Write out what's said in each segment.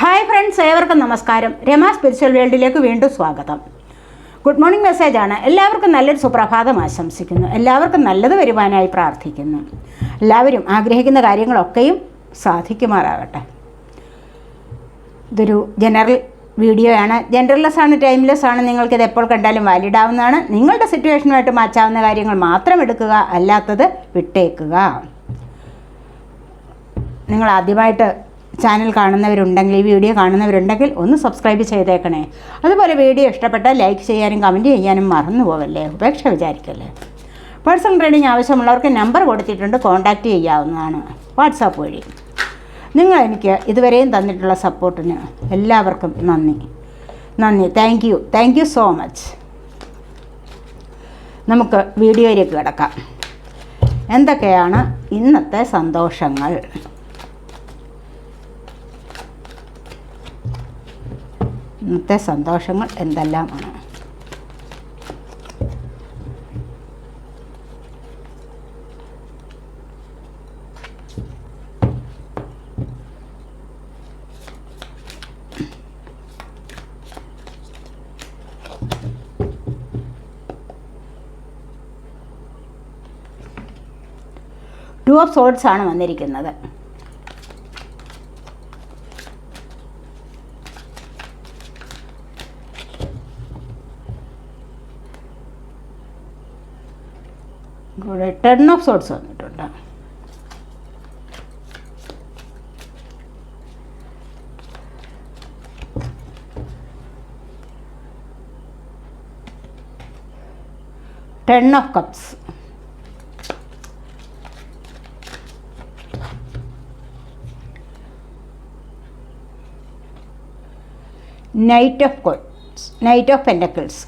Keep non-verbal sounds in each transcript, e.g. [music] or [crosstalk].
Hi friends ഏവർക്കും നമസ്കാരം. Rama spiritual വേൾഡിലേക്ക് വീണ്ടും സ്വാഗതം. ഗുഡ് മോർണിംഗ് മെസ്സേജാണ് എല്ലാവർക്കും നല്ലൊരു സുപ്രഭാതം ആശംസിക്കുന്നു. എല്ലാവർക്കും നല്ലത് വരുവാനായി പ്രാർത്ഥിക്കുന്നു. എല്ലാവരും ആഗ്രഹിക്കുന്ന കാര്യങ്ങളൊക്കെയും സാധിക്കുമാറാകട്ടെ. ഇതൊരു ജനറൽ വീഡിയോ ആണ്. ജനറൽലെസ് ആണ് ടൈംലെസ് ആണ്. നിങ്ങൾക്കിത് എപ്പോൾ കണ്ടാലും വാലിഡ് ആവുന്നതാണ്. നിങ്ങളുടെ സിറ്റുവേഷനുമായിട്ട് മാച്ചാവുന്ന കാര്യങ്ങൾ മാത്രം എടുക്കുക അല്ലാത്തത് വിട്ടേക്കുക. നിങ്ങൾ ആദ്യമായിട്ട് ചാനൽ കാണുന്നവരുണ്ടെങ്കിൽ ഈ വീഡിയോ കാണുന്നവരുണ്ടെങ്കിൽ ഒന്ന് സബ്സ്ക്രൈബ് ചെയ്തേക്കണേ. അതുപോലെ വീഡിയോ ഇഷ്ടപ്പെട്ടാൽ ലൈക്ക് ചെയ്യാനും കമന്റ് ചെയ്യാനും മറന്നു പോവല്ലേ? ഉപേക്ഷ വിചാരിക്കല്ലേ? പേഴ്സണൽ ട്രെയിനിങ് ആവശ്യമുള്ളവർക്ക് നമ്പർ കൊടുത്തിട്ടുണ്ട് കോൺടാക്റ്റ് ചെയ്യാവുന്നതാണ്. വാട്സാപ്പ് വഴി. നിങ്ങൾ എനിക്ക് ഇതുവരെയും തന്നിട്ടുള്ള സപ്പോർട്ടിന് എല്ലാവർക്കും നന്ദി. നന്ദി. Thank you thank you so much നമുക്ക് വീഡിയോയിലേക്ക് കിടക്കാം. എന്തൊക്കെയാണ് ഇന്നത്തെ സന്തോഷങ്ങൾ? ഇന്നത്തെ സന്തോഷങ്ങൾ എന്തെല്ലാമാണ്? ടു ഓഫ് സോഡ്സ് ആണ് വന്നിരിക്കുന്നത്. ടെൻ ഓഫ് സോഡ്സ് വന്നിട്ടുണ്ട്. Ten of cups knight of coins knight of pentacles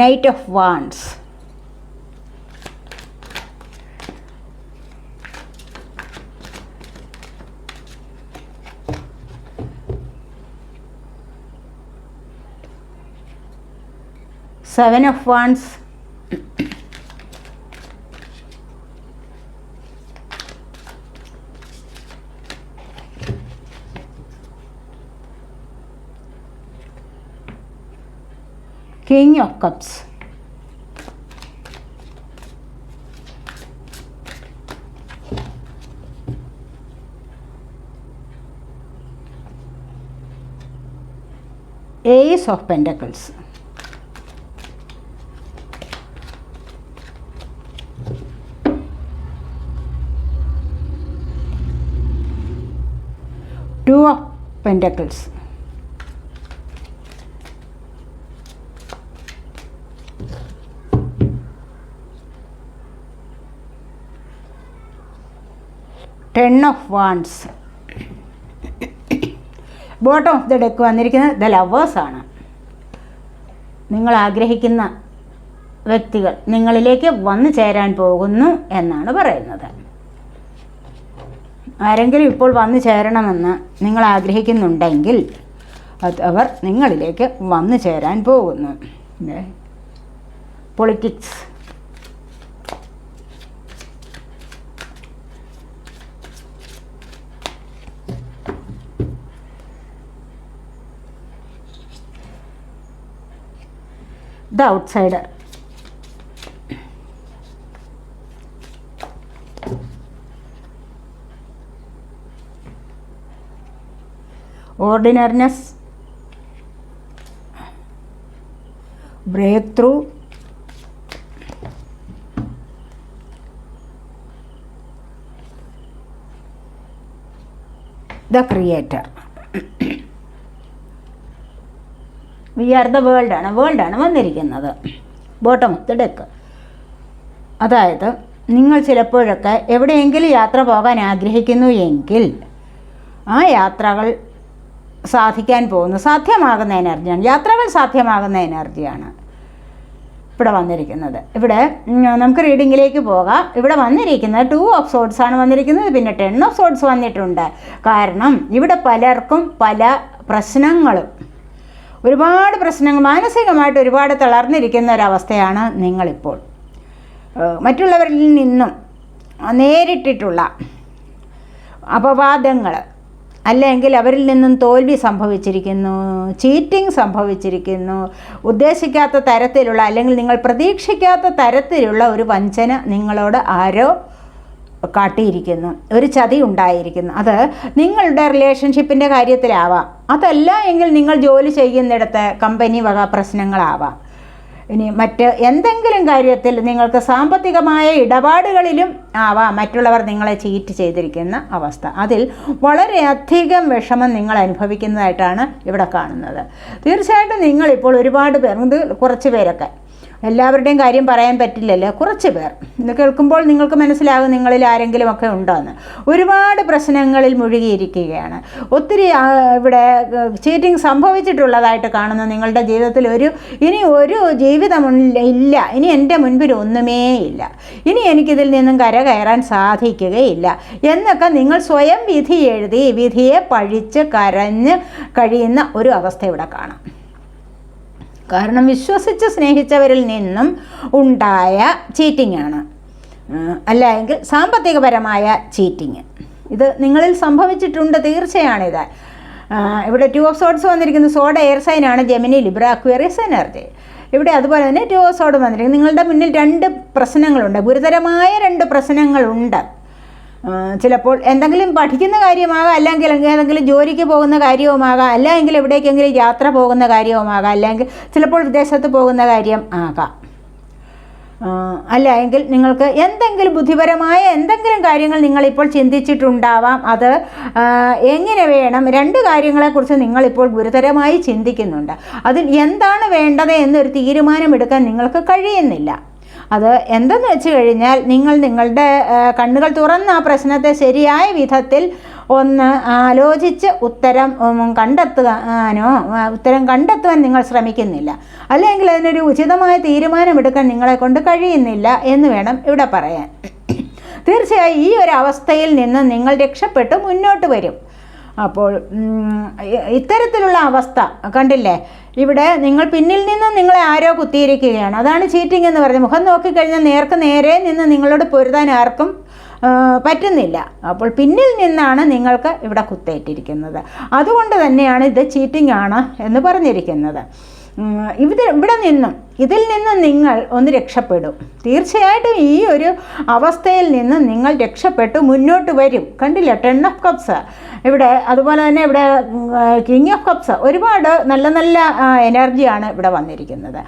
knight of wands seven of wands King of Cups. Ace of Pentacles. Two of Pentacles. Ten of wands bottom of the deck വന്നിരിക്കുന്നത് the lovers ആണ്. നിങ്ങൾ ആഗ്രഹിക്കുന്ന വ്യക്തികൾ നിങ്ങളിലേക്ക് വന്നു ചേരാൻ പോകുന്നു എന്നാണ് പറയുന്നത്. ആരെങ്കിലും ഇപ്പോൾ വന്നു ചേരണമെന്ന് നിങ്ങൾ ആഗ്രഹിക്കുന്നുണ്ടെങ്കിൽ അത് അവർ നിങ്ങളിലേക്ക് വന്നു ചേരാൻ പോകുന്നു. Politics the outsider ordinariness break through the creator we are the വേൾഡാണ് വേൾഡാണ് വന്നിരിക്കുന്നത്. ബോട്ടം ഓഫ് ദ ഡെക്ക് അതായത് നിങ്ങൾ ചിലപ്പോഴൊക്കെ എവിടെയെങ്കിലും യാത്ര പോകാൻ ആഗ്രഹിക്കുന്നു എങ്കിൽ ആ യാത്രകൾ സാധിക്കാൻ പോകുന്നു സാധ്യമാകുന്ന എനർജിയാണ് യാത്രകൾ സാധ്യമാകുന്ന എനർജിയാണ് ഇവിടെ വന്നിരിക്കുന്നത്. ഇവിടെ നമുക്ക് റീഡിങ്ങിലേക്ക് പോകാം. ഇവിടെ വന്നിരിക്കുന്നത് ടു ഓഫ് സോഡ്സ് ആണ് വന്നിരിക്കുന്നത്. പിന്നെ ടെൻ ഓഫ് സോഡ്സ് വന്നിട്ടുണ്ട്. കാരണം ഇവിടെ പലർക്കും പല പ്രശ്നങ്ങളും ഒരുപാട് പ്രശ്നങ്ങൾ മാനസികമായിട്ട് ഒരുപാട് തളർന്നിരിക്കുന്ന ഒരവസ്ഥയാണ് നിങ്ങളിപ്പോൾ. മറ്റുള്ളവരിൽ നിന്നും നേരിട്ടിട്ടുള്ള അപവാദങ്ങൾ അല്ലെങ്കിൽ അവരിൽ നിന്നും തോൽവി സംഭവിച്ചിരിക്കുന്നു ചീറ്റിംഗ് സംഭവിച്ചിരിക്കുന്നു ഉദ്ദേശിക്കാത്ത തരത്തിലുള്ള അല്ലെങ്കിൽ നിങ്ങൾ പ്രതീക്ഷിക്കാത്ത തരത്തിലുള്ള ഒരു വഞ്ചന നിങ്ങളോട് ആരോ കാട്ടിയിരിക്കുന്നു. ഒരു ചതി ഉണ്ടായിരിക്കുന്നു. അത് നിങ്ങളുടെ റിലേഷൻഷിപ്പിന്റെ കാര്യത്തിലാവാം. അതല്ല എങ്കിൽ നിങ്ങൾ ജോലി ചെയ്യുന്നിടത്ത് കമ്പനി വക പ്രശ്നങ്ങളാവാം. ഇനി മറ്റ് എന്തെങ്കിലും കാര്യത്തിൽ നിങ്ങൾക്ക് സാമ്പത്തികമായ ഇടപാടുകളിലും ആവാം മറ്റുള്ളവർ നിങ്ങളെ ചീറ്റ് ചെയ്തിരിക്കുന്ന അവസ്ഥ. അതിൽ വളരെയധികം വിഷമം നിങ്ങൾ അനുഭവിക്കുന്നതായിട്ടാണ് ഇവിടെ കാണുന്നത്. തീർച്ചയായിട്ടും നിങ്ങളിപ്പോൾ ഒരുപാട് പേർ ഇത് കുറച്ച് പേരൊക്കെ എല്ലാവരുടെയും കാര്യം പറയാൻ പറ്റില്ലല്ലോ. കുറച്ച് പേർ. ഇത് കേൾക്കുമ്പോൾ നിങ്ങൾക്ക് മനസ്സിലാകും നിങ്ങളിൽ ആരെങ്കിലും ഒക്കെ ഉണ്ടോയെന്ന് ഒരുപാട് പ്രശ്നങ്ങളിൽ മുഴുകിയിരിക്കുകയാണ്. ഒത്തിരി ഇവിടെ ചീറ്റിംഗ് സംഭവിച്ചിട്ടുള്ളതായിട്ട് കാണുന്നു നിങ്ങളുടെ ജീവിതത്തിൽ ഒരു ഇനി ഒരു ജീവിതം ഇല്ല. ഇനി എന്റെ മുൻപിൽ ഒന്നുമേ ഇല്ല. ഇനി എനിക്കിതിൽ നിന്നും കര കയറാൻ സാധിക്കുകയില്ല. എന്നൊക്കെ നിങ്ങൾ സ്വയം വിധി എഴുതി വിധിയെ പഴിച്ച് കരഞ്ഞ് കഴിയുന്ന ഒരു അവസ്ഥ ഇവിടെ കാണാം. കാരണം വിശ്വസിച്ച് സ്നേഹിച്ചവരിൽ നിന്നും ഉണ്ടായ ചീറ്റിംഗ് ആണ് അല്ലെങ്കിൽ സാമ്പത്തികപരമായ ചീറ്റിങ്. ഇത് നിങ്ങളിൽ സംഭവിച്ചിട്ടുണ്ട് തീർച്ചയാണിത്. ഇവിടെ ടു ഓഫ് സോഡ്സ് വന്നിരിക്കുന്നത് സോഡ എയർ സൈനാണ് ജെമിനി ലിബ്ര അക്വേറിയസ് എനർജി ഇവിടെ അതുപോലെ തന്നെ ടു ഓഫ് സോഡ് വന്നിരിക്കുന്നത് നിങ്ങളുടെ മുന്നിൽ രണ്ട് പ്രശ്നങ്ങളുണ്ട്. ഗുരുതരമായ രണ്ട് പ്രശ്നങ്ങളുണ്ട്. ചിലപ്പോൾ എന്തെങ്കിലും പഠിക്കുന്ന കാര്യമാകാം അല്ലെങ്കിൽ ഏതെങ്കിലും ജോലിക്ക് പോകുന്ന കാര്യവുമാകാം അല്ലെങ്കിൽ എവിടേക്കെങ്കിലും യാത്ര പോകുന്ന കാര്യവുമാകാം അല്ലെങ്കിൽ ചിലപ്പോൾ വിദേശത്ത് പോകുന്ന കാര്യം ആകാം. അല്ല എങ്കിൽ നിങ്ങൾക്ക് എന്തെങ്കിലും ബുദ്ധിപരമായ എന്തെങ്കിലും കാര്യങ്ങൾ നിങ്ങളിപ്പോൾ ചിന്തിച്ചിട്ടുണ്ടാവാം. അത് എങ്ങനെ വേണം? രണ്ട് കാര്യങ്ങളെക്കുറിച്ച് നിങ്ങളിപ്പോൾ ഗുരുതരമായി ചിന്തിക്കുന്നുണ്ട്. അതിൽ എന്താണ് വേണ്ടത് എന്നൊരു തീരുമാനമെടുക്കാൻ നിങ്ങൾക്ക് കഴിയുന്നില്ല. അത് എന്തെന്ന് വെച്ച് കഴിഞ്ഞാൽ നിങ്ങൾ നിങ്ങളുടെ കണ്ണുകൾ തുറന്ന് ആ പ്രശ്നത്തെ ശരിയായ വിധത്തിൽ ഒന്ന് ആലോചിച്ച് ഉത്തരം കണ്ടെത്തുവാനോ ഉത്തരം കണ്ടെത്തുവാൻ നിങ്ങൾ ശ്രമിക്കുന്നില്ല. അല്ലെങ്കിൽ അതിനൊരു ഉചിതമായ തീരുമാനമെടുക്കാൻ നിങ്ങളെ കൊണ്ട് കഴിയുന്നില്ല എന്ന് വേണം ഇവിടെ പറയാൻ. തീർച്ചയായും ഈ ഒരു അവസ്ഥയിൽ നിന്ന് നിങ്ങൾ രക്ഷപ്പെട്ട് മുന്നോട്ട് വരും. അപ്പോൾ ഇത്തരത്തിലുള്ള അവസ്ഥ കണ്ടില്ലേ? ഇവിടെ നിങ്ങൾ പിന്നിൽ നിന്നും നിങ്ങളെ ആരോ കുത്തിയിരിക്കുകയാണ്. അതാണ് ചീറ്റിംഗ് എന്ന് പറയുന്നത്. മുഖം നോക്കിക്കഴിഞ്ഞാൽ നേർക്ക് നേരെ നിന്ന് നിങ്ങളോട് പൊരുതാൻ ആർക്കും പറ്റുന്നില്ല. അപ്പോൾ പിന്നിൽ നിന്നാണ് നിങ്ങൾക്ക് ഇവിടെ കുത്തേറ്റിരിക്കുന്നത്. അതുകൊണ്ട് തന്നെയാണ് ഇത് ചീറ്റിംഗ് ആണ് എന്ന് പറഞ്ഞിരിക്കുന്നത്. ഇത് ഇവിടെ നിന്നും ഇതിൽ നിന്ന് നിങ്ങൾ ഒന്ന് രക്ഷപ്പെടും. തീർച്ചയായിട്ടും ഈ ഒരു അവസ്ഥയിൽ നിന്ന് നിങ്ങൾ രക്ഷപ്പെട്ട് മുന്നോട്ട് വരും. കണ്ടില്ല ടെൻ ഓഫ് കപ്സ് ഇവിടെ അതുപോലെ തന്നെ ഇവിടെ കിങ് ഓഫ് കപ്സ് ഒരുപാട് നല്ല നല്ല എനർജിയാണ് ഇവിടെ വന്നിരിക്കുന്നത്.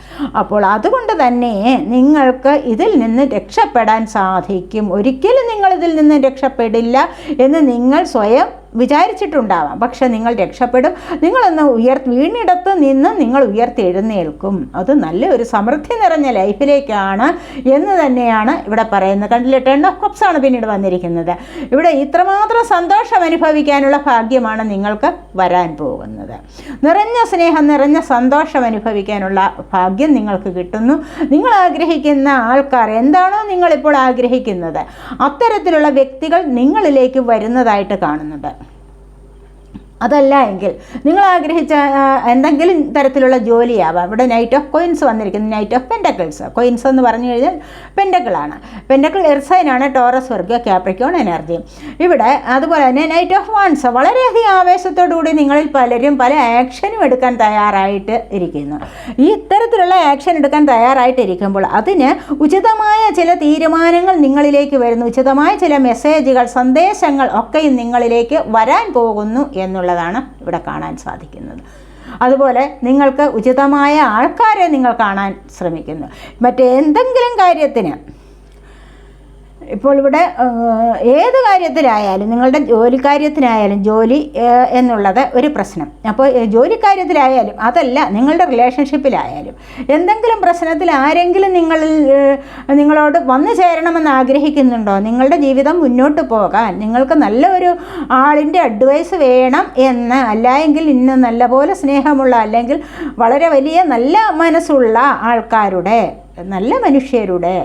അപ്പോൾ അതുകൊണ്ട് തന്നെ നിങ്ങൾക്ക് ഇതിൽ നിന്ന് രക്ഷപ്പെടാൻ സാധിക്കും. ഒരിക്കലും നിങ്ങൾ ഇതിൽ നിന്ന് രക്ഷപ്പെടില്ല എന്ന് നിങ്ങൾ സ്വയം വിചാരിച്ചിട്ടുണ്ടാവാം. പക്ഷെ നിങ്ങൾ രക്ഷപ്പെടും. നിങ്ങളൊന്ന് ഉയർ വീണിടത്ത് നിന്ന് നിങ്ങൾ ഉയർത്തെഴുന്നേൽക്കും. അത് നല്ലൊരു സമൃദ്ധി നിറഞ്ഞ ലൈഫിലേക്കാണ് എന്ന് തന്നെയാണ് ഇവിടെ പറയുന്നത്. കണ്ടില്ലേ? ടെൺ ഓഫ് കപ്സ് ആണ് പിന്നീട് വന്നിരിക്കുന്നത്. ഇവിടെ ഇത്രമാത്രം സന്തോഷം അനുഭവിക്കാനുള്ള ഭാഗ്യമാണ് നിങ്ങൾക്ക് വരാൻ പോകുന്നത്. നിറഞ്ഞ സ്നേഹം നിറഞ്ഞ സന്തോഷം അനുഭവിക്കാനുള്ള ഭാഗ്യം നിങ്ങൾക്ക് കിട്ടുന്നു. നിങ്ങൾ ആഗ്രഹിക്കുന്ന ആൾക്കാർ എന്താണോ നിങ്ങളിപ്പോൾ ആഗ്രഹിക്കുന്നത്. അത്തരത്തിലുള്ള വ്യക്തികൾ നിങ്ങളിലേക്ക് വരുന്നതായിട്ട് കാണുന്നുണ്ട്. അതല്ല എങ്കിൽ നിങ്ങൾ ആഗ്രഹിച്ച എന്തെങ്കിലും തരത്തിലുള്ള ജോലിയാവാം. ഇവിടെ നൈറ്റ് ഓഫ് കോയിൻസ് വന്നിരിക്കുന്നു. നൈറ്റ് ഓഫ് പെൻഡക്കിൾസ് കോയിൻസ് എന്ന് പറഞ്ഞു കഴിഞ്ഞാൽ പെൻഡക്കിളാണ് പെൻഡക്കിൾ എർസൈനാണ് ടോറസ് വർഗ ക്യാപ്രിക്കോൺ എനർജി ഇവിടെ അതുപോലെ തന്നെ നൈറ്റ് ഓഫ് വാൻസ് വളരെയധികം ആവേശത്തോടു കൂടി നിങ്ങളിൽ പലരും പല ആക്ഷനും എടുക്കാൻ തയ്യാറായിട്ട് ഇരിക്കുന്നു. ഈ ഇത്തരത്തിലുള്ള ആക്ഷൻ എടുക്കാൻ തയ്യാറായിട്ടിരിക്കുമ്പോൾ അതിന് ഉചിതമായ ചില തീരുമാനങ്ങൾ നിങ്ങളിലേക്ക് വരുന്നു. ഉചിതമായ ചില മെസ്സേജുകൾ സന്ദേശങ്ങൾ ഒക്കെയും നിങ്ങളിലേക്ക് വരാൻ പോകുന്നു എന്നുള്ളതാണ് ഇവിടെ കാണാൻ സാധിക്കുന്നത്. അതുപോലെ നിങ്ങൾക്ക് ഉചിതമായ ആൾക്കാരെ നിങ്ങൾ കാണാൻ ശ്രമിക്കുന്നു. മറ്റെന്തെങ്കിലും കാര്യത്തിന് ഇപ്പോൾ ഇവിടെ ഏത് കാര്യത്തിലായാലും നിങ്ങളുടെ ജോലി കാര്യത്തിനായാലും ജോലി എന്നുള്ളത് ഒരു പ്രശ്നം. അപ്പോൾ ജോലിക്കാര്യത്തിലായാലും ജോലി കാര്യത്തിലായാലും അതല്ല നിങ്ങളുടെ റിലേഷൻഷിപ്പിലായാലും എന്തെങ്കിലും പ്രശ്നത്തിൽ ആരെങ്കിലും നിങ്ങളിൽ നിങ്ങളോട് വന്നു ചേരണമെന്ന് ആഗ്രഹിക്കുന്നുണ്ടോ? നിങ്ങളുടെ ജീവിതം മുന്നോട്ട് പോകാൻ നിങ്ങൾക്ക് നല്ലൊരു ആളിന്റെ അഡ്വൈസ് വേണം എന്ന് അല്ലായെങ്കിൽ ഇന്ന് നല്ലപോലെ സ്നേഹമുള്ള അല്ലെങ്കിൽ വളരെ വലിയ നല്ല മനസ്സുള്ള ആൾക്കാരുടെ നല്ല മനുഷ്യരുടെ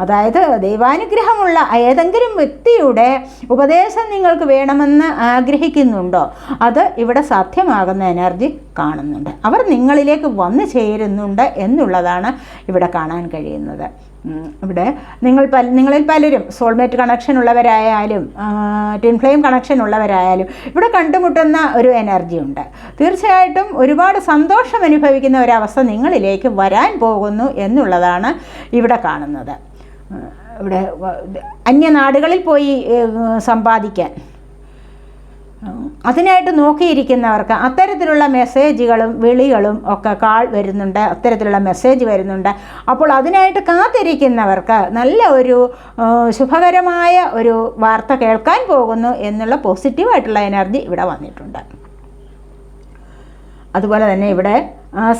അതായത് ദൈവാനുഗ്രഹമുള്ള ഏതെങ്കിലും വ്യക്തിയുടെ ഉപദേശം നിങ്ങൾക്ക് വേണമെന്ന് ആഗ്രഹിക്കുന്നുണ്ടോ? അത് ഇവിടെ സാധ്യമാകുന്ന എനർജി കാണുന്നുണ്ട്. അവർ നിങ്ങളിലേക്ക് വന്നു ചേരുന്നുണ്ട് എന്നുള്ളതാണ് ഇവിടെ കാണാൻ കഴിയുന്നത്. ഇവിടെ നിങ്ങൾ പല നിങ്ങളിൽ പലരും സോൾമേറ്റ് കണക്ഷൻ ഉള്ളവരായാലും ട്വിൻ ഫ്ലെയിം കണക്ഷൻ ഉള്ളവരായാലും ഇവിടെ കണ്ടുമുട്ടുന്ന ഒരു എനർജി ഉണ്ട്. തീർച്ചയായിട്ടും ഒരുപാട് സന്തോഷം അനുഭവിക്കുന്ന ഒരവസ്ഥ നിങ്ങളിലേക്ക് വരാൻ പോകുന്നു എന്നുള്ളതാണ് ഇവിടെ കാണുന്നത്. ഇവിടെ അന്യനാടുകളിൽ പോയി സമ്പാദിക്കാൻ. അതിനായിട്ട് നോക്കിയിരിക്കുന്നവർക്ക് അത്തരത്തിലുള്ള മെസ്സേജുകളും വിളികളും ഒക്കെ കാൾ വരുന്നുണ്ട് അത്തരത്തിലുള്ള മെസ്സേജ് വരുന്നുണ്ട്. അപ്പോൾ അതിനായിട്ട് കാത്തിരിക്കുന്നവർക്ക് നല്ല ഒരു ശുഭകരമായ ഒരു വാർത്ത കേൾക്കാൻ പോകുന്നു എന്നുള്ള പോസിറ്റീവായിട്ടുള്ള എനർജി ഇവിടെ വന്നിട്ടുണ്ട്. അതുപോലെ തന്നെ ഇവിടെ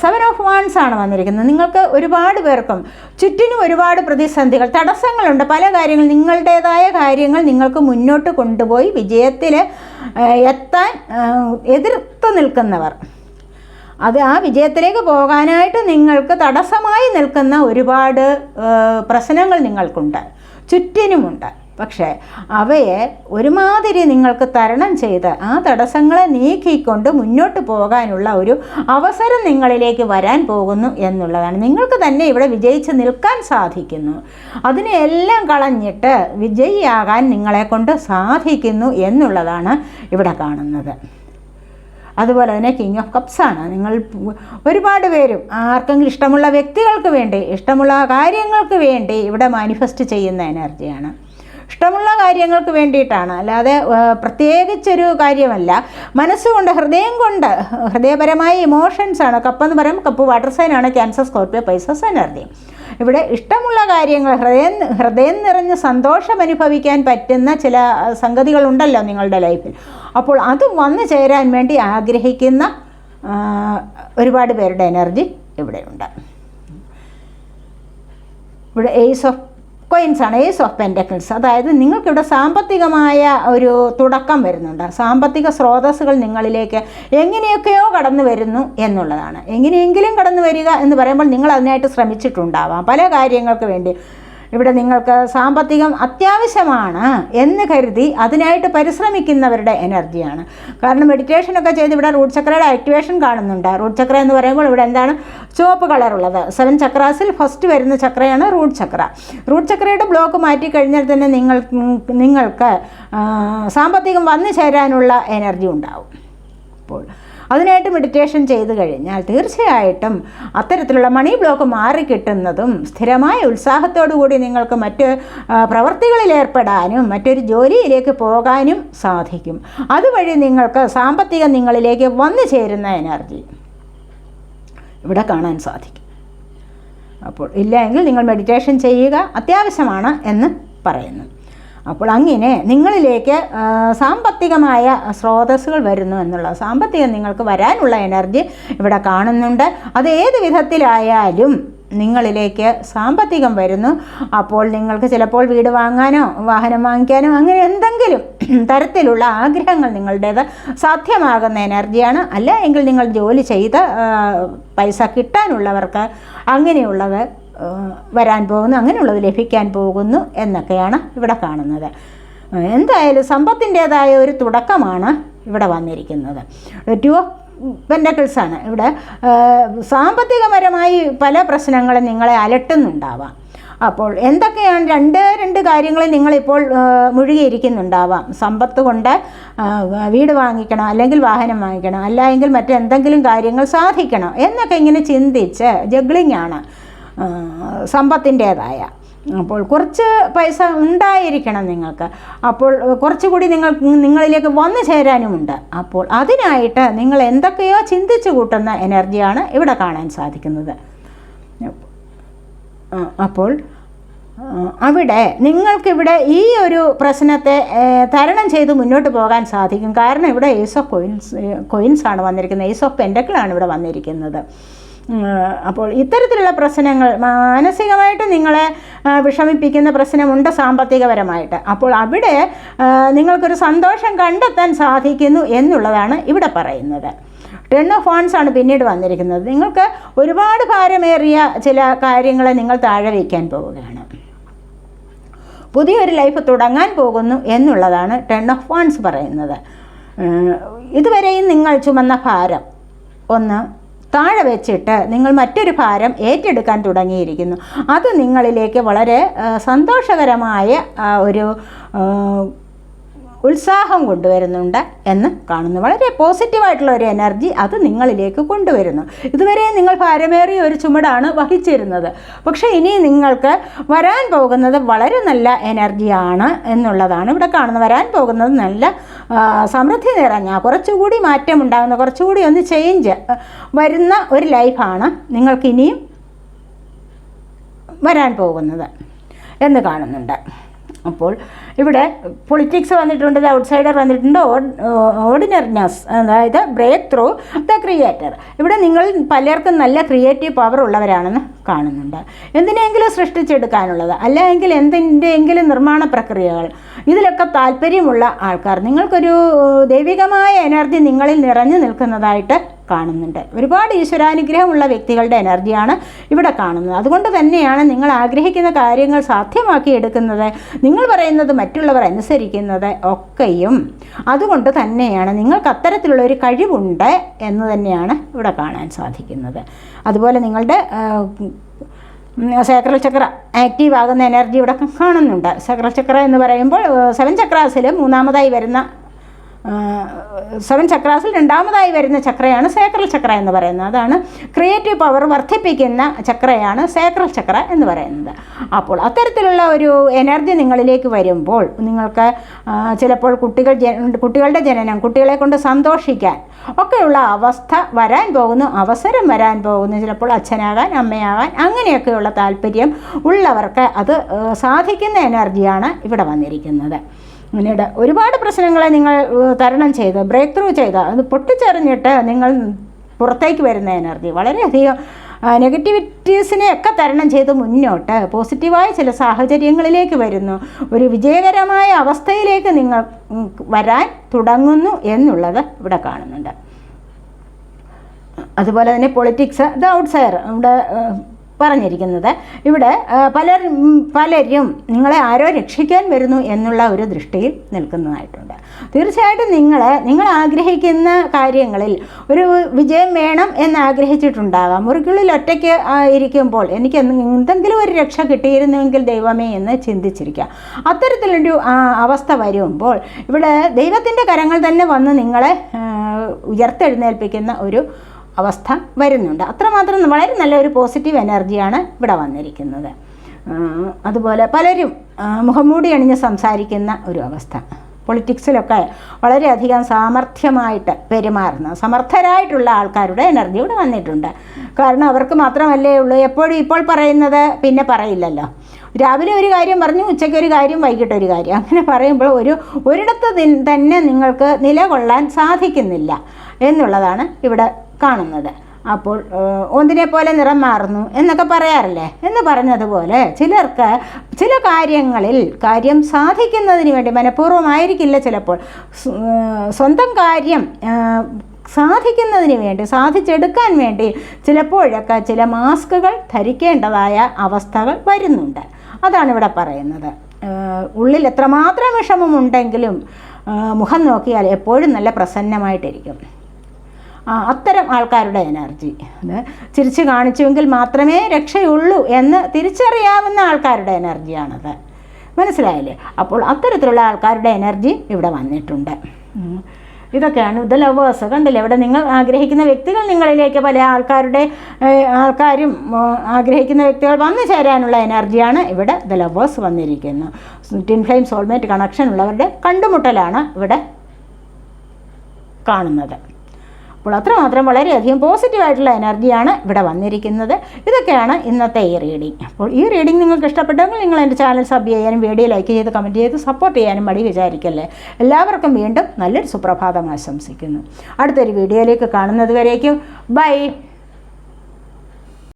സെവൻ ഓഫ് വാൺസ് ആണ് വന്നിരിക്കുന്നത്. നിങ്ങൾക്ക് ഒരുപാട് പേർക്കും ചുറ്റിനും ഒരുപാട് പ്രതിസന്ധികൾ തടസ്സങ്ങളുണ്ട്. പല കാര്യങ്ങൾ നിങ്ങളുടേതായ കാര്യങ്ങൾ നിങ്ങൾക്ക് മുന്നോട്ട് കൊണ്ടുപോയി വിജയത്തിൽ എത്താൻ എതിർത്ത് നിൽക്കുന്നവർ. അത് ആ വിജയത്തിലേക്ക് പോകാനായിട്ട് നിങ്ങൾക്ക് തടസ്സമായി നിൽക്കുന്ന ഒരുപാട് പ്രശ്നങ്ങൾ നിങ്ങൾക്കുണ്ട്. ചുറ്റിനുമുണ്ട്. പക്ഷേ അവയെ ഒരുമാതിരി നിങ്ങൾക്ക് തരണം ചെയ്ത് ആ തടസ്സങ്ങളെ നീക്കിക്കൊണ്ട് മുന്നോട്ട് പോകാനുള്ള ഒരു അവസരം നിങ്ങളിലേക്ക് വരാൻ പോകുന്നു എന്നുള്ളതാണ്. നിങ്ങൾക്ക് തന്നെ ഇവിടെ വിജയിച്ച് നിൽക്കാൻ സാധിക്കുന്നു. അതിനെല്ലാം കളഞ്ഞിട്ട് വിജയിയാകാൻ നിങ്ങളെ കൊണ്ട് സാധിക്കുന്നു എന്നുള്ളതാണ് ഇവിടെ കാണുന്നത്. അതുപോലെ തന്നെ കിങ് ഓഫ് കപ്സ് ആണ്. നിങ്ങൾ ഒരുപാട് പേരും ആർക്കെങ്കിലും ഇഷ്ടമുള്ള വ്യക്തികൾക്ക് വേണ്ടി ഇഷ്ടമുള്ള കാര്യങ്ങൾക്ക് വേണ്ടി ഇവിടെ മാനിഫെസ്റ്റ് ചെയ്യുന്ന എനർജിയാണ് ഇഷ്ടമുള്ള കാര്യങ്ങൾക്ക് വേണ്ടിയിട്ടാണ്. അല്ലാതെ പ്രത്യേകിച്ചൊരു കാര്യമല്ല. മനസ്സുകൊണ്ട് ഹൃദയം കൊണ്ട് ഹൃദയപരമായ ഇമോഷൻസാണ് കപ്പ് എന്ന് പറയും കപ്പ് വാട്ടർ സൈനാണ് ക്യാൻസർ സ്കോർപ്പിയോ പൈസസ് എനർജി ഇവിടെ ഇഷ്ടമുള്ള കാര്യങ്ങൾ ഹൃദയം ഹൃദയം നിറഞ്ഞ് സന്തോഷം അനുഭവിക്കാൻ പറ്റുന്ന ചില സംഗതികളുണ്ടല്ലോ നിങ്ങളുടെ ലൈഫിൽ അപ്പോൾ അത് വന്നു ചേരാൻ വേണ്ടി ആഗ്രഹിക്കുന്ന ഒരുപാട് പേരുടെ എനർജി ഇവിടെയുണ്ട്. ഇവിടെ എയ്സ് ഓഫ് കോയിൻസ് ആണ് ഏസ് ഓഫ് പെന്റക്കിൾസ് അതായത് നിങ്ങൾക്കിവിടെ സാമ്പത്തികമായ ഒരു തുടക്കം വരുന്നുണ്ട്. സാമ്പത്തിക സ്രോതസ്സുകൾ നിങ്ങളിലേക്ക് എങ്ങനെയൊക്കെയോ കടന്നു വരുന്നു എന്നുള്ളതാണ്. എങ്ങനെയെങ്കിലും കടന്നു വരിക എന്ന് പറയുമ്പോൾ നിങ്ങൾ അതിനായിട്ട് ശ്രമിച്ചിട്ടുണ്ടാവാം. പല കാര്യങ്ങൾക്ക് വേണ്ടി ഇവിടെ നിങ്ങൾക്ക് സാമ്പത്തികം അത്യാവശ്യമാണ് എന്ന് കരുതി അതിനായിട്ട് പരിശ്രമിക്കുന്നവരുടെ എനർജിയാണ്. കാരണം മെഡിറ്റേഷനൊക്കെ ചെയ്ത് ഇവിടെ റൂട്ട് ചക്രയുടെ ആക്ടിവേഷൻ കാണുന്നുണ്ട്. റൂട്ട് ചക്ര എന്ന് പറയുമ്പോൾ ഇവിടെ എന്താണ്? ചുവപ്പ് കളറുള്ളത് സെവൻ ചക്രാസിൽ ഫസ്റ്റ് വരുന്ന ചക്രയാണ് റൂട്ട് ചക്ര റൂട്ട് ചക്രയുടെ ബ്ലോക്ക് മാറ്റി കഴിഞ്ഞാൽ തന്നെ നിങ്ങൾ നിങ്ങൾക്ക് സാമ്പത്തികം വന്നു ചേരാനുള്ള എനർജി ഉണ്ടാവും. അപ്പോൾ അതിനായിട്ട് മെഡിറ്റേഷൻ ചെയ്ത് കഴിഞ്ഞാൽ തീർച്ചയായിട്ടും അത്തരത്തിലുള്ള മണി ബ്ലോക്ക് മാറിക്കിട്ടുന്നതും സ്ഥിരമായ ഉത്സാഹത്തോടു കൂടി നിങ്ങൾക്ക് മറ്റ് പ്രവൃത്തികളിൽ ഏർപ്പെടാനും മറ്റൊരു ജോലിയിലേക്ക് പോകാനും സാധിക്കും. അതുവഴി നിങ്ങൾക്ക് സാമ്പത്തികം നിങ്ങളിലേക്ക് വന്നു ചേരുന്ന എനർജി ഇവിടെ കാണാൻ സാധിക്കും. അപ്പോൾ ഇല്ലെങ്കിൽ നിങ്ങൾ മെഡിറ്റേഷൻ ചെയ്യുക അത്യാവശ്യമാണ് എന്ന് പറയുന്നു. അപ്പോൾ അങ്ങനെ നിങ്ങളിലേക്ക് സാമ്പത്തികമായ സ്രോതസ്സുകൾ വരുന്നു എന്നുള്ള സാമ്പത്തികം നിങ്ങൾക്ക് വരാനുള്ള എനർജി ഇവിടെ കാണുന്നുണ്ട്. അത് ഏത് വിധത്തിലായാലും നിങ്ങളിലേക്ക് സാമ്പത്തികം വരുന്നു. അപ്പോൾ നിങ്ങൾക്ക് ചിലപ്പോൾ വീട് വാങ്ങാനോ വാഹനം വാങ്ങിക്കാനോ അങ്ങനെ എന്തെങ്കിലും [clears throat] തരത്തിലുള്ള ആഗ്രഹങ്ങൾ നിങ്ങളുടേത് സാധ്യമാകുന്ന എനർജിയാണ്. അല്ല എങ്കിൽ നിങ്ങൾ ജോലി ചെയ്ത് പൈസ കിട്ടാനുള്ളവർക്ക് അങ്ങനെയുള്ളത് വരാൻ പോകുന്നു അങ്ങനെയുള്ളത് ലഭിക്കാൻ പോകുന്നു എന്നൊക്കെയാണ് ഇവിടെ കാണുന്നത്. എന്തായാലും സമ്പത്തിന്റേതായ ഒരു തുടക്കമാണ് ഇവിടെ വന്നിരിക്കുന്നത്. ടു ഓഫ് പെൻഡക്കിൾസാണ് ഇവിടെ. സാമ്പത്തികപരമായി പല പ്രശ്നങ്ങളും നിങ്ങളെ അലട്ടുന്നുണ്ടാവാം. അപ്പോൾ എന്തൊക്കെയാണ് രണ്ട് രണ്ട് കാര്യങ്ങളിൽ നിങ്ങളിപ്പോൾ മുഴുകിയിരിക്കുന്നുണ്ടാവാം. സമ്പത്ത് കൊണ്ട് വീട് വാങ്ങിക്കണം അല്ലെങ്കിൽ വാഹനം വാങ്ങിക്കണം അല്ലെങ്കിൽ മറ്റെന്തെങ്കിലും കാര്യങ്ങൾ സാധിക്കണം എന്നൊക്കെ ഇങ്ങനെ ചിന്തിച്ച് ജഗ്ലിംഗ് ആണ്. സമ്പത്തിന്റേതായ. അപ്പോൾ കുറച്ച് പൈസ ഉണ്ടായിരിക്കണം നിങ്ങൾക്ക്. അപ്പോൾ കുറച്ചുകൂടി നിങ്ങൾ നിങ്ങളിലേക്ക് വന്നു ചേരാനുമുണ്ട്. അപ്പോൾ അതിനായിട്ട് നിങ്ങൾ എന്തൊക്കെയോ ചിന്തിച്ചു കൂട്ടുന്ന എനർജിയാണ് ഇവിടെ കാണാൻ സാധിക്കുന്നത്. അപ്പോൾ അവിടെ നിങ്ങൾക്കിവിടെ ഈ ഒരു പ്രശ്നത്തെ തരണം ചെയ്ത് മുന്നോട്ട് പോകാൻ സാധിക്കും. കാരണം ഇവിടെ ഏസ് ഓഫ് കോയിൻസ് കോയിൻസ് ആണ് വന്നിരിക്കുന്നത്. ഏസ് ഓഫ് പെൻഡക്കിളാണ് ഇവിടെ വന്നിരിക്കുന്നത്. അപ്പോൾ ഇത്തരത്തിലുള്ള പ്രശ്നങ്ങൾ മാനസികമായിട്ട് നിങ്ങളെ വിഷമിപ്പിക്കുന്ന പ്രശ്നമുണ്ട് സാമ്പത്തികപരമായിട്ട്. അപ്പോൾ അവിടെ നിങ്ങൾക്കൊരു സന്തോഷം കണ്ടെത്താൻ സാധിക്കുന്നു എന്നുള്ളതാണ് ഇവിടെ പറയുന്നത്. ടെൺ ഓഫ് ഫോൺസ് ആണ് പിന്നീട് വന്നിരിക്കുന്നത്. നിങ്ങൾക്ക് ഒരുപാട് ഭാരമേറിയ ചില കാര്യങ്ങളെ നിങ്ങൾ താഴെ വയ്ക്കാൻ പോവുകയാണ്. പുതിയൊരു ലൈഫ് തുടങ്ങാൻ പോകുന്നു എന്നുള്ളതാണ് ടെൺ ഓഫ് വൺസ് പറയുന്നത്. ഇതുവരെയും നിങ്ങൾ ചുമന്ന ഭാരം ഒന്ന് താഴെ വെച്ചിട്ട് നിങ്ങൾ മറ്റൊരു ഭാരം ഏറ്റെടുക്കാൻ തുടങ്ങിയിരിക്കുന്നു. അത് നിങ്ങളിലേക്ക് വളരെ സന്തോഷകരമായ ഒരു ഉത്സാഹം കൊണ്ടുവരുന്നുണ്ട് എന്ന് കാണുന്നു. വളരെ പോസിറ്റീവായിട്ടുള്ള ഒരു എനർജി അത് നിങ്ങളിലേക്ക് കൊണ്ടുവരുന്നു. ഇതുവരെ നിങ്ങൾ ഭാരമേറിയ ഒരു ചുമടാണ് വഹിച്ചിരുന്നത്. പക്ഷേ ഇനി നിങ്ങൾക്ക് വരാൻ പോകുന്നത് വളരെ നല്ല എനർജിയാണ് എന്നുള്ളതാണ് ഇവിടെ കാണുന്നത്. വരാൻ പോകുന്നത് നല്ല സമൃദ്ധി നിറഞ്ഞ കുറച്ചുകൂടി മാറ്റം ഉണ്ടാകുന്ന കുറച്ചുകൂടി ഒന്ന് ചേഞ്ച് വരുന്ന ഒരു ലൈഫാണ് നിങ്ങൾക്കിനിയും വരാൻ പോകുന്നത് എന്ന് കാണുന്നുണ്ട്. അപ്പോൾ ഇവിടെ പൊളിറ്റിക്സ് വന്നിട്ടുണ്ട് ഔട്ട്സൈഡർ വന്നിട്ടുണ്ട് ഓർഡിനറിനസ് അതായത് ബ്രേക്ക് ത്രൂ ദ ക്രിയേറ്റർ ഇവിടെ നിങ്ങൾ പലർക്കും നല്ല ക്രിയേറ്റീവ് പവർ ഉള്ളവരാണെന്ന് കാണുന്നുണ്ട്. എന്തിനെങ്കിലും സൃഷ്ടിച്ചെടുക്കാനുള്ളത് അല്ലെങ്കിൽ എന്തിന്റെയെങ്കിലും നിർമ്മാണ പ്രക്രിയകൾ ഇതിലൊക്കെ താല്പര്യമുള്ള ആൾക്കാർ നിങ്ങൾക്കൊരു ദൈവികമായ എനർജി നിങ്ങളിൽ നിറഞ്ഞു നിൽക്കുന്നതായിട്ട് കാണുന്നുണ്ട്. ഒരുപാട് ഈശ്വരാനുഗ്രഹമുള്ള വ്യക്തികളുടെ എനർജിയാണ് ഇവിടെ കാണുന്നത്. അതുകൊണ്ട് തന്നെയാണ് നിങ്ങൾ ആഗ്രഹിക്കുന്ന കാര്യങ്ങൾ സാധ്യമാക്കി എടുക്കുന്നത് നിങ്ങൾ പറയുന്നത് മറ്റുള്ളവർ അനുസരിക്കുന്നത് ഒക്കെയും. അതുകൊണ്ട് തന്നെയാണ് നിങ്ങൾക്ക് അത്തരത്തിലുള്ള ഒരു കഴിവുണ്ട് എന്ന് തന്നെയാണ് ഇവിടെ കാണാൻ സാധിക്കുന്നത്. അതുപോലെ നിങ്ങളുടെ സേക്രൽ ചക്ര ആക്റ്റീവ് ആകുന്ന എനർജി ഇവിടെ കാണുന്നുണ്ട്. സേക്രൽ ചക്ര എന്ന് പറയുമ്പോൾ സെവൻ ചക്രാസിൽ മൂന്നാമതായി വരുന്ന സെവൻ ചക്രാസിൽ രണ്ടാമതായി വരുന്ന ചക്രയാണ് സേക്രൽ ചക്ര എന്ന് പറയുന്നത്. അതാണ് ക്രിയേറ്റീവ് പവർ വർദ്ധിപ്പിക്കുന്ന ചക്രയാണ് സേക്രൽ ചക്ര എന്ന് പറയുന്നത്. അപ്പോൾ അത്തരത്തിലുള്ള ഒരു എനർജി നിങ്ങളിലേക്ക് വരുമ്പോൾ നിങ്ങൾക്ക് ചിലപ്പോൾ കുട്ടികൾ കുട്ടികളുടെ ജനനം കുട്ടികളെ കൊണ്ട് സന്തോഷിക്കാൻ ഒക്കെയുള്ള അവസ്ഥ വരാൻ പോകുന്നു അവസരം വരാൻ പോകുന്നു. ചിലപ്പോൾ അച്ഛനാകാൻ അമ്മയാകാൻ അങ്ങനെയൊക്കെയുള്ള താല്പര്യം ഉള്ളവർക്ക് അത് സാധിക്കുന്ന എനർജിയാണ് ഇവിടെ വന്നിരിക്കുന്നത്. പിന്നീട് ഒരുപാട് പ്രശ്നങ്ങളെ നിങ്ങൾ തരണം ചെയ്ത് ബ്രേക്ക് ത്രൂ ചെയ്ത് അത് പൊട്ടിച്ചെറിഞ്ഞിട്ട് നിങ്ങൾ പുറത്തേക്ക് വരുന്ന എനർജി വളരെയധികം നെഗറ്റിവിറ്റീസിനെ ഒക്കെ തരണം ചെയ്ത് മുന്നോട്ട്. പോസിറ്റീവായ ചില സാഹചര്യങ്ങളിലേക്ക് വരുന്നു. ഒരു വിജയകരമായ അവസ്ഥയിലേക്ക് നിങ്ങൾ വരാൻ തുടങ്ങുന്നു എന്നുള്ളത് ഇവിടെ കാണുന്നുണ്ട്. അതുപോലെ തന്നെ പൊളിറ്റിക്സ് ദ ഔട്ട്സൈഡർ ഏഹ്, പറഞ്ഞിരിക്കുന്നത്. ഇവിടെ പല പലരും നിങ്ങളെ ആരോ രക്ഷിക്കാൻ വരുന്നു എന്നുള്ള ഒരു ദൃഷ്ടിയിൽ നിൽക്കുന്നതായിട്ടുണ്ട്. തീർച്ചയായിട്ടും നിങ്ങൾ നിങ്ങൾ ആഗ്രഹിക്കുന്ന കാര്യങ്ങളിൽ ഒരു വിജയം വേണം എന്ന് ആഗ്രഹിച്ചിട്ടുണ്ടാകാം മുറിക്കുള്ളിൽ ഒറ്റയ്ക്ക് ഇരിക്കുമ്പോൾ എനിക്ക് എന്തെങ്കിലും ഒരു രക്ഷ കിട്ടിയിരുന്നുവെങ്കിൽ ദൈവമേ എന്ന് ചിന്തിച്ചിരിക്കുക അത്തരത്തിലൊരു അവസ്ഥ വരുമ്പോൾ ഇവിടെ ദൈവത്തിന്റെ കരങ്ങൾ തന്നെ വന്ന് നിങ്ങളെ ഉയർത്തെഴുന്നേൽപ്പിക്കുന്ന ഒരു അവസ്ഥ വരുന്നുണ്ട്. അത്രമാത്രം വളരെ നല്ലൊരു പോസിറ്റീവ് എനർജിയാണ് ഇവിടെ വന്നിരിക്കുന്നത്. അതുപോലെ പലരും മുഖംമൂടി അണിഞ്ഞ് സംസാരിക്കുന്ന ഒരു അവസ്ഥ. പൊളിറ്റിക്സിലൊക്കെ വളരെയധികം സാമർഥ്യമായിട്ട് പെരുമാറുന്ന സമർത്ഥരായിട്ടുള്ള ആൾക്കാരുടെ എനർജി ഇവിടെ വന്നിട്ടുണ്ട്. കാരണം അവർക്ക് മാത്രമല്ലേ ഉള്ളൂ. എപ്പോഴും ഇപ്പോൾ പറയുന്നത് പിന്നെ പറയില്ലല്ലോ. രാവിലെ ഒരു കാര്യം പറഞ്ഞു ഉച്ചയ്ക്ക് ഒരു കാര്യം വൈകിട്ട് ഒരു കാര്യം. അങ്ങനെ പറയുമ്പോൾ ഒരു ഒരിടത്ത് തന്നെ നിങ്ങൾക്ക് നിലകൊള്ളാൻ സാധിക്കുന്നില്ല എന്നുള്ളതാണ് ഇവിടെ കാണുന്നത്. അപ്പോൾ ഒന്നിനെ പോലെ നിറം മാറുന്നു എന്നൊക്കെ പറയാറില്ലേ? എന്ന് പറഞ്ഞതുപോലെ ചിലർക്ക് ചില കാര്യങ്ങളിൽ കാര്യം സാധിക്കുന്നതിന് വേണ്ടി മനഃപൂർവമായിരിക്കില്ല ചിലപ്പോൾ. സ്വന്തം കാര്യം സാധിക്കുന്നതിന് വേണ്ടി സാധിച്ചെടുക്കാൻ വേണ്ടി ചിലപ്പോഴൊക്കെ ചില മാസ്കുകൾ ധരിക്കേണ്ടതായ അവസ്ഥകൾ വരുന്നുണ്ട്. അതാണ് ഇവിടെ പറയുന്നത്. ഉള്ളിൽ എത്രമാത്രം വിഷമമുണ്ടെങ്കിലും മുഖം നോക്കിയാൽ എപ്പോഴും നല്ല പ്രസന്നമായിട്ടിരിക്കും. അത്തരം ആൾക്കാരുടെ എനർജി. അത് ചിരിച്ച് കാണിച്ചുവെങ്കിൽ മാത്രമേ രക്ഷയുള്ളൂ എന്ന് തിരിച്ചറിയാവുന്ന ആൾക്കാരുടെ എനർജിയാണത്. മനസ്സിലായില്ലേ? അപ്പോൾ അത്തരത്തിലുള്ള ആൾക്കാരുടെ എനർജി ഇവിടെ വന്നിട്ടുണ്ട്. ഇതൊക്കെയാണ് ഇത് ലവേഴ്സ്. കണ്ടില്ലേ? ഇവിടെ നിങ്ങൾ ആഗ്രഹിക്കുന്ന വ്യക്തികൾ നിങ്ങളിലേക്ക് പല ആൾക്കാരുടെ ആൾക്കാരും ആഗ്രഹിക്കുന്ന വ്യക്തികൾ വന്നു ചേരാനുള്ള എനർജിയാണ് ഇവിടെ ദ ലവേഴ്സ് വന്നിരിക്കുന്നത്. ടിൻ ഫ്ലെയിം സോൾമേറ്റ് കണക്ഷൻ ഉള്ളവരുടെ കണ്ടുമുട്ടലാണ് ഇവിടെ കാണുന്നത്. അപ്പോൾ അത്രമാത്രം വളരെയധികം പോസിറ്റീവായിട്ടുള്ള എനർജിയാണ് ഇവിടെ വന്നിരിക്കുന്നത്. ഇതൊക്കെയാണ് ഇന്നത്തെ ഈ റീഡിംഗ് അപ്പോൾ ഈ റീഡിംഗ് നിങ്ങൾക്ക് ഇഷ്ടപ്പെട്ടെങ്കിൽ നിങ്ങൾ എന്റെ ചാനൽ സബ് ചെയ്യാനും വീഡിയോ ലൈക്ക് ചെയ്ത് കമന്റ് ചെയ്ത് സപ്പോർട്ട് ചെയ്യാനും മടി വിചാരിക്കല്ലേ? എല്ലാവർക്കും വീണ്ടും നല്ലൊരു സുപ്രഭാതം ആശംസിക്കുന്നു. അടുത്തൊരു വീഡിയോയിലേക്ക് കാണുന്നത് വരേക്കും. ബൈ.